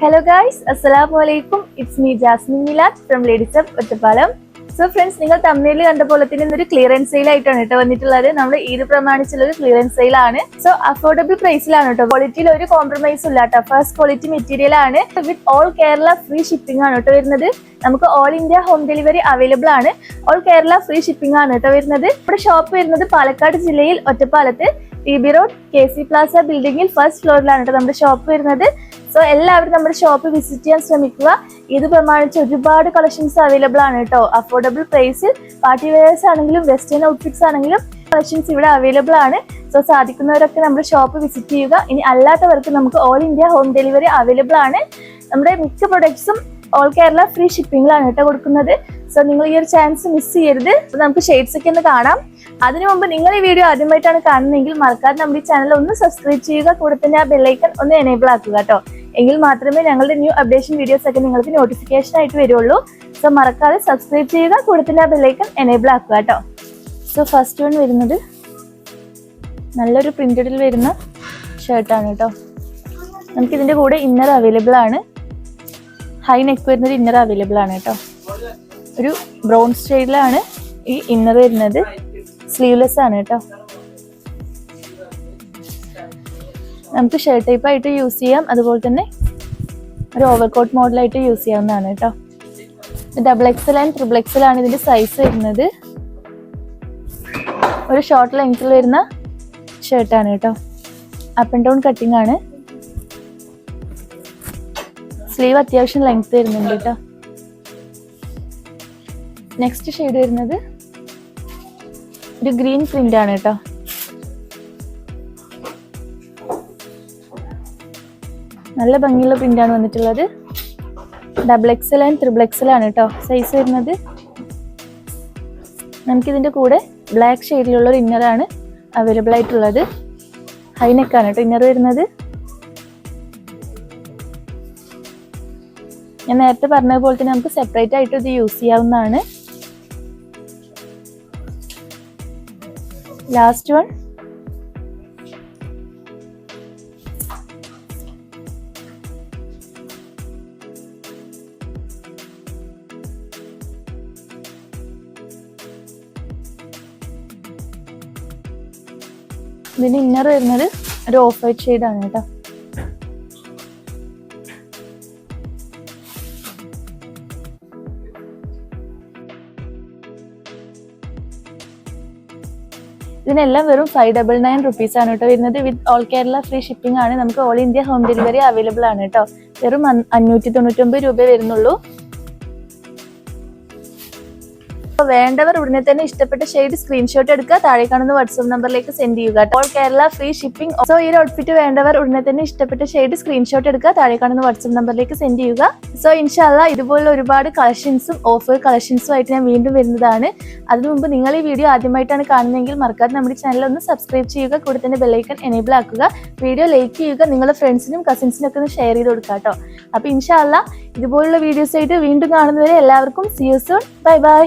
Hello guys അസ്സലാമു അലൈക്കും it's me Jasmin മിലാറ്റ് from ladies of Ottapalam so friends നിങ്ങൾ തമിഴിൽ കണ്ട പോലെ തന്നെ ഇന്നൊരു ക്ലിയറൻസ് സെയിൽ ആയിട്ടാണ് കേട്ടോ വന്നിട്ടുള്ളത്. നമ്മൾ ഈദ് പ്രമാണിച്ചുള്ള ഒരു ക്ലിയറൻസ് സെയിൽ ആണ് സോ അഫോർഡബിൾ പ്രൈസിലാണ് കേട്ടോ. ക്വാളിറ്റിയിൽ ഒരു കോംപ്രമൈസ് ഇല്ല കേട്ടോ. ഫസ്റ്റ് ക്വാളിറ്റി മെറ്റീരിയൽ ആണ്. With all Kerala free shipping ആണ് കേട്ടോ വരുന്നത്. നമുക്ക് all India home delivery available ആണ്. ഓൾ കേരള ഫ്രീ ഷിപ്പിംഗ് ആണ് കേട്ടോ വരുന്നത്. ഇവിടെ ഷോപ്പ് വരുന്നത് പാലക്കാട് ജില്ലയിൽ ഒറ്റപ്പാലത്ത്. T B road K C plaza ബിൽഡിംഗിൽ first ഫ്ലോറിലാണ് കേട്ടോ നമ്മുടെ ഷോപ്പ് വരുന്നത്. സോ എല്ലാവരും നമ്മുടെ ഷോപ്പ് വിസിറ്റ് ചെയ്യാൻ ശ്രമിക്കുക. ഇത് പ്രമാണിച്ച് ഒരുപാട് കളക്ഷൻസ് അവൈലബിൾ ആണ് കേട്ടോ അഫോർഡബിൾ പ്രൈസിൽ പാർട്ടി വെയേഴ്സ് ആണെങ്കിലും വെസ്റ്റേൺ ഔട്ട്ഫിറ്റ്സ് ആണെങ്കിലും കളക്ഷൻസ് ഇവിടെ അവൈലബിൾ ആണ്. സോ സാധിക്കുന്നവരൊക്കെ നമ്മുടെ ഷോപ്പ് വിസിറ്റ് ചെയ്യുക. ഇനി അല്ലാത്തവർക്ക് നമുക്ക് all India home delivery available ആണ്. നമ്മുടെ മിക്ക പ്രൊഡക്ട്സും ഓൾ കേരള ഫ്രീ ഷിപ്പിംഗിലാണ് കേട്ടോ കൊടുക്കുന്നത്. സോ നിങ്ങൾ ഈ ഒരു ചാൻസ് മിസ് ചെയ്യരുത്. നമുക്ക് ഷെയ്ഡ്സ് ഒക്കെ ഒന്ന് കാണാം. അതിനു മുമ്പ് നിങ്ങൾ ഈ വീഡിയോ ആദ്യമായിട്ടാണ് കാണുന്നതെങ്കിൽ മറക്കാതെ നമ്മുടെ ഈ ചാനൽ ഒന്ന് സബ്സ്ക്രൈബ് ചെയ്യുക. കൂടെ തന്നെ ആ ബെല്ലൈക്കൺ ഒന്ന് എനേബിൾ ആക്കുക കേട്ടോ. എങ്കിൽ മാത്രമേ ഞങ്ങളുടെ ന്യൂ അപ്ഡേഷൻ വീഡിയോസ് ഒക്കെ നിങ്ങൾക്ക് നോട്ടിഫിക്കേഷൻ ആയിട്ട് വരുള്ളൂ. സോ മറക്കാതെ സബ്സ്ക്രൈബ് ചെയ്യുക. കൂടെ തന്നെ ആ ബെല്ലൈക്കൺ എനേബിൾ ആക്കുക കേട്ടോ. സോ ഫസ്റ്റ് വൺ വരുന്നത് നല്ലൊരു പ്രിന്റഡിൽ വരുന്ന ഷർട്ടാണ് കേട്ടോ. നമുക്ക് ഇതിന്റെ കൂടെ ഇന്നർ അവൈലബിൾ ആണ്. ഹൈ നെക്ക് വരുന്നത് ഇന്നർ അവൈലബിൾ ആണ് കേട്ടോ. ഒരു ബ്രൗൺ സ്റ്റൈലിലാണ് ഈ ഇന്നർ വരുന്നത്. സ്ലീവ്ലെസ് ആണ് കേട്ടോ. നമുക്ക് ഷർട്ട് ടൈപ്പ് ആയിട്ട് യൂസ് ചെയ്യാം. അതുപോലെ തന്നെ ഒരു ഓവർകോട്ട് മോഡലായിട്ട് യൂസ് ചെയ്യാവുന്നതാണ് കേട്ടോ. Double XL and triple XL ആണ് ഇതിന്റെ സൈസ് വരുന്നത്. ഒരു ഷോർട്ട് ലെങ്ത്തിൽ വരുന്ന ഷർട്ടാണ് കേട്ടോ. അപ്പ് ആൻഡ് ഡൗൺ കട്ടിംഗ് ആണ്. സ്ലീവ് അത്യാവശ്യം ലെങ്ത് വരുന്നുണ്ട് കേട്ടോ. നെക്സ്റ്റ് ഷെയ്ഡ് വരുന്നത് ഒരു ഗ്രീൻ പ്രിന്റ് ആണ് കേട്ടോ. നല്ല ഭംഗിയുള്ള പ്രിന്റ് ആണ് വന്നിട്ടുള്ളത്. Double XL and triple XL ആണ് കേട്ടോ. സൈസ് വരുന്നത്. നമുക്കിതിന്റെ കൂടെ ബ്ലാക്ക് ഷെയ്ഡിലുള്ള ഒരു ഇന്നർ ആണ് അവൈലബിൾ ആയിട്ടുള്ളത്. ഹൈ ആണ് കേട്ടോ ഇന്നർ വരുന്നത്. ഞാൻ നേരത്തെ പറഞ്ഞതുപോലെ തന്നെ നമുക്ക് സെപ്പറേറ്റ് ആയിട്ട് ഇത് യൂസ് ചെയ്യാവുന്നതാണ്. ലാസ്റ്റ് വൺ ഇതിന് ഇന്നർ വരുന്നത് ഒരു ഓഫ് വൈറ്റ് ഷെയ്ഡാണ് കേട്ടോ. ഇതിനെല്ലാം വെറും ഫൈവ് ഡബിൾ നയൻ റുപ്പീസ് ആണ് കേട്ടോ വരുന്നത്. With all Kerala free shipping ആണ്. നമുക്ക് all India home delivery available ആണ് കേട്ടോ. വെറും അഞ്ഞൂറ്റി അഞ്ഞൂറ്റി തൊണ്ണൂറ്റൊമ്പത് രൂപ വരുന്നുള്ളൂ. അപ്പൊ വേണ്ടവർ ഉടനെ തന്നെ ഇഷ്ടപ്പെട്ട ഷെയ്ഡ് സ്ക്രീൻഷോട്ട് എടുക്കുക. താഴെ കാണുന്ന വാട്സ്ആപ്പ് നമ്പറിലേക്ക് സെൻഡ് ചെയ്യുക all Kerala free shipping so ഈ ഔട്ട്ഫിറ്റ് വേണ്ടവർ ഉടനെ തന്നെ ഇഷ്ടപ്പെട്ട ഷെയ്ഡ് സ്ക്രീൻഷോട്ട് എടുക്കുക. താഴെ കാണുന്ന വാട്സ്ആപ്പ് നമ്പറിലേക്ക് സെൻഡ് ചെയ്യുക. സോ ഇൻഷാല്ല ഇതുപോലെ ഒരുപാട് കളക്ഷൻസും ഓഫർ കളക്ഷൻസും ആയിട്ട് ഞാൻ വീണ്ടും വരുന്നതാണ്. അതിനു മുമ്പ് നിങ്ങൾ ഈ വീഡിയോ ആദ്യമായിട്ടാണ് കാണുന്നതെങ്കിൽ മറക്കാതെ നമ്മുടെ ചാനൽ ഒന്ന് സബ്സ്ക്രൈബ് ചെയ്യുക. കൂടെ തന്നെ ബെല്ലൈക്കൺ എനേബിൾ ആക്കുക. വീഡിയോ ലൈക്ക് ചെയ്യുക. നിങ്ങളുടെ ഫ്രണ്ട്സിനും കസിൻസിനും ഒക്കെ ഒന്ന് ഷെയർ ചെയ്ത് കൊടുക്കുക കേട്ടോ. അപ്പൊ ഇൻഷാല്ല ഇതുപോലുള്ള വീഡിയോസ് ആയിട്ട് വീണ്ടും കാണുന്നവരെ എല്ലാവർക്കും see you soon bye bye